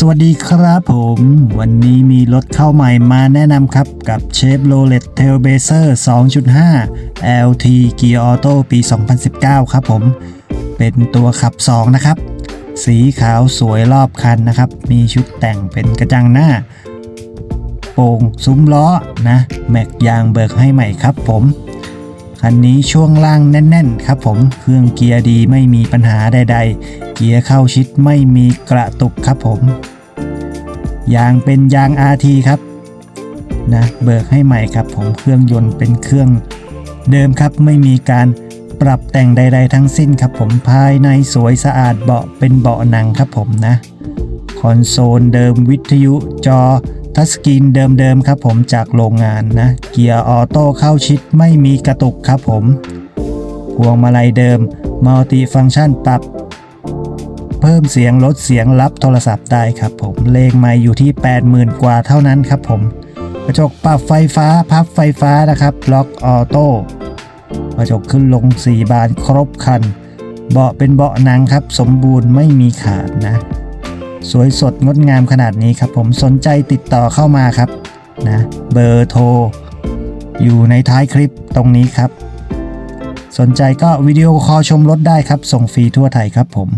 สวัสดีครับผม วันนี้มีรถเข้าใหม่มาแนะนำครับกับ Chevrolet Trailblazer 2.5 LT Gear Auto ปี 2019 ครับผม เป็นตัวขับ 2 นะครับ สีขาวสวยรอบคันนะครับ มีชุดแต่งเป็นกระจังหน้า โป่งซุ้มล้อนะ แม็กยางเบิกให้ใหม่ครับผม คันนี้ช่วงล่างแน่น ๆ ครับผม เครื่องเกียร์ดีไม่มีปัญหาใด ๆ เกียร์เข้าชิดไม่มีกระตุกครับผม ยางเป็นยาง RT ครับนะเบิกให้ใหม่ครับผมเครื่องยนต์เป็นเครื่องเดิมครับไม่มีการปรับแต่งใด ๆ ทั้งสิ้นครับผมภายในสวยสะอาดเบาะเป็นเบาะหนังครับผมนะ คอนโซลเดิมวิทยุจอ ทัชสกรีนเดิมๆครับผมจากโรงงานนะ เกียร์ออโต้เข้าชิดไม่มีกระตุกครับผม พวงมาลัยเดิมมัลติฟัง c t ชันปรับเพิ่มเสียงลดเสียงรับโทรศัพท์ได้ครับผม เลขไม่อยู่ที่ 80,000 กว่าเท่านั้นครับผม กระจกปรับไฟฟ้าพับไฟฟ้านะครับ ล็อกออโต้ กระจกขึ้นลง 4 บานครบคัน เบาะเป็นเบาะหนังครับ สมบูรณ์ไม่มีขาดนะ สวยสดงดงามขนาดนี้ครับ ผมสนใจติดต่อเข้ามาครับนะเบอร์โทร อยู่ในท้ายคลิปตรงนี้ครับ สนใจก็วิดีโอคอลชมรถได้ครับ ส่งฟรีทั่วไทยครับผม